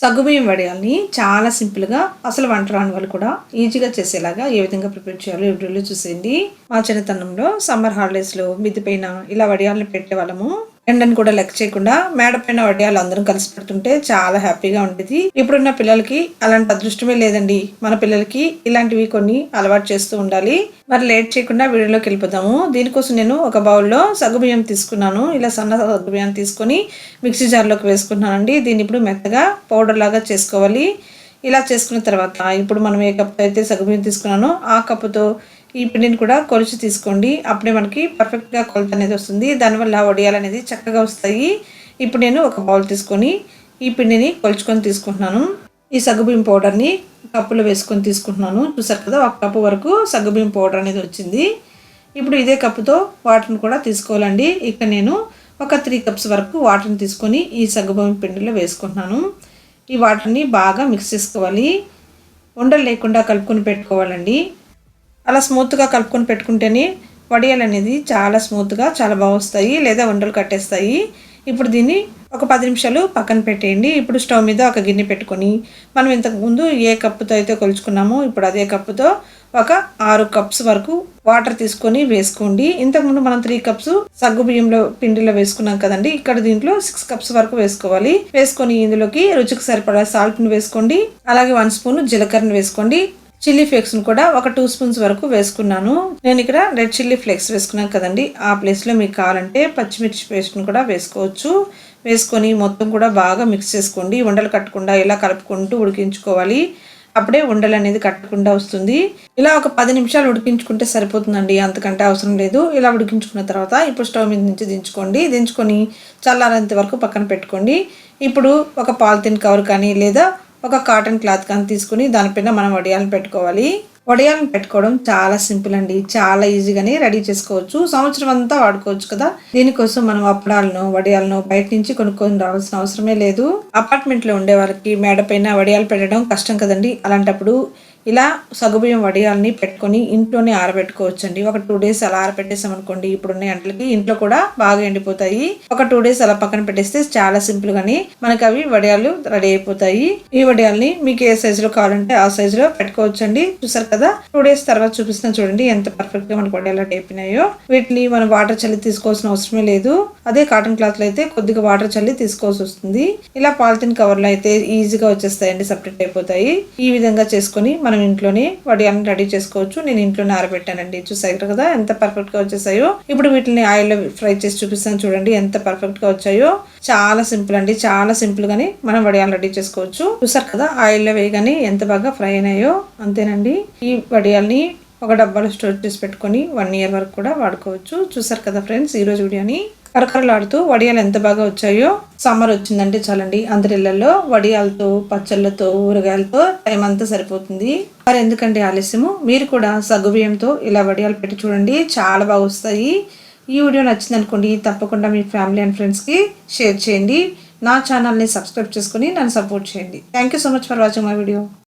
సగ్గుబియ్యం వడియాల్ని చాలా సింపుల్గా అసలు వంట రాని వాళ్ళు కూడా ఈజీగా చేసేలాగా ఏ విధంగా ప్రిపేర్ చేయాలో వీడియోలో చూసేయండి. మా చిన్నతనంలో సమ్మర్ హాలిడేస్లో మిద్దిపైన ఇలా ఇలా వడియాలను పెట్టేవాళ్ళము. ఎండని కూడా లెక్క చేయకుండా మేడ పైన వడియాలు అందరం కలిసి పెడుతుంటే చాలా హ్యాపీగా ఉండేది. ఇప్పుడున్న పిల్లలకి అలాంటి అదృష్టమే లేదండి. మన పిల్లలకి ఇలాంటివి కొన్ని అలవాటు చేస్తూ ఉండాలి. మరి లేట్ చేయకుండా వీడియోలోకి వెళ్ళిపోదాము. దీనికోసం నేను ఒక బౌల్లో సగ్గుబియ్యం తీసుకున్నాను. ఇలా సన్న సగ్గుబియ్యం తీసుకొని మిక్సీ జార్లోకి వేసుకున్నానండి దీన్ని ఇప్పుడు మెత్తగా పౌడర్ లాగా చేసుకోవాలి. ఇలా చేసుకున్న తర్వాత ఇప్పుడు మనం ఏ కప్తో అయితే సగ్గుబియ్యం తీసుకున్నానో ఆ కప్పుతో ఈ పిండిని కూడా కొలిచి తీసుకోండి. అప్పుడే మనకి పర్ఫెక్ట్గా కొలత అనేది వస్తుంది. దానివల్ల వడియాలు అనేది చక్కగా వస్తాయి. ఇప్పుడు నేను ఒక బౌల్ తీసుకొని ఈ పిండిని కొలుచుకొని తీసుకుంటున్నాను. ఈ సగ్గుబియ్యం పౌడర్ని కప్పులో వేసుకొని తీసుకుంటున్నాను. చూసారు కదా ఒక కప్పు వరకు సగ్గుబియ్యం పౌడర్ అనేది వచ్చింది. ఇప్పుడు ఇదే కప్పుతో వాటర్ని కూడా తీసుకోవాలండి. ఇక్కడ నేను ఒక త్రీ కప్స్ వరకు వాటర్ని తీసుకొని ఈ సగ్గుబియ్యం పిండిలో వేసుకుంటున్నాను. ఈ వాటర్ని బాగా మిక్స్ చేసుకోవాలి. ఉండలు లేకుండా కలుపుకొని పెట్టుకోవాలండి. అలా స్మూత్గా కలుపుకొని పెట్టుకుంటేనే వడియాలు అనేది చాలా స్మూత్గా చాలా బాగా వస్తాయి లేదా వండలు కట్టేస్తాయి. ఇప్పుడు దీన్ని ఒక పది నిమిషాలు పక్కన పెట్టేయండి. ఇప్పుడు స్టవ్ మీద ఒక గిన్నె పెట్టుకొని మనం ఇంతకుముందు ఏ కప్పుతో అయితే కొలుచుకున్నామో ఇప్పుడు అదే కప్పుతో ఒక ఆరు కప్స్ వరకు వాటర్ తీసుకొని వేసుకోండి. ఇంతకుముందు మనం త్రీ కప్స్ సగ్గు బియ్యంలో పిండిలో వేసుకున్నాం కదండి. ఇక్కడ దీంట్లో సిక్స్ కప్స్ వరకు వేసుకోవాలి. వేసుకొని ఇందులోకి రుచికి సరిపడా సాల్ట్ని వేసుకోండి. అలాగే వన్ స్పూన్ జీలకర్రను వేసుకోండి. చిల్లీ ఫ్లేక్స్ని కూడా ఒక టూ స్పూన్స్ వరకు వేసుకున్నాను. నేను ఇక్కడ రెడ్ చిల్లీ ఫ్లేక్స్ వేసుకున్నాను కదండి. ఆ ప్లేస్లో మీకు కావాలంటే పచ్చిమిర్చి పేస్ట్ని కూడా వేసుకోవచ్చు. వేసుకొని మొత్తం కూడా బాగా మిక్స్ చేసుకోండి. ఉండలు కట్టకుండా ఇలా కలుపుకుంటూ ఉడికించుకోవాలి. అప్పుడే ఉండలు అనేది కట్టకుండా వస్తుంది. ఇలా ఒక పది నిమిషాలు ఉడికించుకుంటే సరిపోతుందండి. అంతకంటే అవసరం లేదు. ఇలా ఉడికించుకున్న తర్వాత ఇప్పుడు స్టవ్ మీద నుంచి దించుకోండి. దించుకొని చల్లారేంత వరకు పక్కన పెట్టుకోండి. ఇప్పుడు ఒక పాలిథిన్ కవర్ కానీ లేదా ఒక కాటన్ క్లాత్ కానీ తీసుకుని దానిపైన మనం వడియాలను పెట్టుకోవాలి. వడియాలను పెట్టుకోవడం చాలా సింపుల్ అండి. చాలా ఈజీగానే రెడీ చేసుకోవచ్చు. సంవత్సరం అంతా వాడుకోవచ్చు కదా. దీనికోసం మనం అప్పడాలను వడియాలను బయట నుంచి కొనుక్కొని రావాల్సిన అవసరమే లేదు. అపార్ట్మెంట్లో ఉండే వాళ్ళకి మేడ పైన వడియాలు పెట్టడం కష్టం కదండి. అలాంటప్పుడు ఇలా సగుబియ్యం వడియాలని పెట్టుకొని ఇంట్లోనే ఆరబెట్టుకోవచ్చండి. ఒక టూ డేస్ అలా ఆరబెట్టేసాం అనుకోండి ఇప్పుడున్న ఎండలకి ఇంట్లో కూడా బాగా ఎండిపోతాయి. ఒక టూ డేస్ అలా పక్కన పెట్టేస్తే చాలా సింపుల్ గాని మనకి అవి వడియాలు రెడీ అయిపోతాయి. ఈ వడియాల్ని మీకు ఏ సైజు లో కావాలంటే ఆ సైజు లో పెట్టుకోవచ్చండి. చూసారు కదా టూ డేస్ తర్వాత చూపిస్తున్నా చూడండి ఎంత పర్ఫెక్ట్గా మనకు వడియాలు రెడీ అయిపోయినాయో. వీటిని మనం వాటర్ చల్లి తీసుకోవాల్సిన అవసరమే లేదు. అదే కాటన్ క్లాత్లో అయితే కొద్దిగా వాటర్ చల్లి తీసుకోవాల్సి వస్తుంది. ఇలా పాలిథిన్ కవర్లో అయితే ఈజీగా వచ్చేస్తాయండి సపరేట్ అయిపోతాయి. ఈ విధంగా చేసుకొని మనం ఇంట్లోనే వడియాలను రెడీ చేసుకోవచ్చు. నేను ఇంట్లోనే ఆరబెట్టానండి. చూసారు కదా ఎంత పర్ఫెక్ట్గా వచ్చేసాయో. ఇప్పుడు వీటిని ఆయిల్లో ఫ్రై చేసి చూపిస్తాను చూడండి ఎంత పర్ఫెక్ట్గా వచ్చాయో. చాలా సింపుల్ అండి. చాలా సింపుల్ గాని మనం వడియాలు రెడీ చేసుకోవచ్చు. చూసారు కదా ఆయిల్లో వేయగానే ఎంత బాగా ఫ్రై అయినాయో. అంతేనండి. ఈ వడియాల్ని ఒక డబ్బాలో స్టోర్ చేసి పెట్టుకొని వన్ ఇయర్ వరకు కూడా వాడుకోవచ్చు. చూసారు కదా ఫ్రెండ్స్ ఈరోజు వీడియోని. కరకరలాడుతూ వడియాలు ఎంత బాగా వచ్చాయో సమ్మర్ వచ్చిందంటే చాలండి. అందరి ఇళ్ళలో వడియాలతో పచ్చళ్ళతో ఊరగాయలతో టైం అంతా సరిపోతుంది. మరి ఎందుకంటే ఆలస్యము? మీరు కూడా సగ్గుబియ్యంతో ఇలా వడియాలు పెట్టి చూడండి. చాలా బాగా వస్తాయి. ఈ వీడియో నచ్చింది అనుకోండి తప్పకుండా మీ ఫ్యామిలీ అండ్ ఫ్రెండ్స్కి షేర్ చేయండి. నా ఛానల్ని సబ్స్క్రైబ్ చేసుకుని నన్ను సపోర్ట్ చేయండి. Thank you so much for watching my video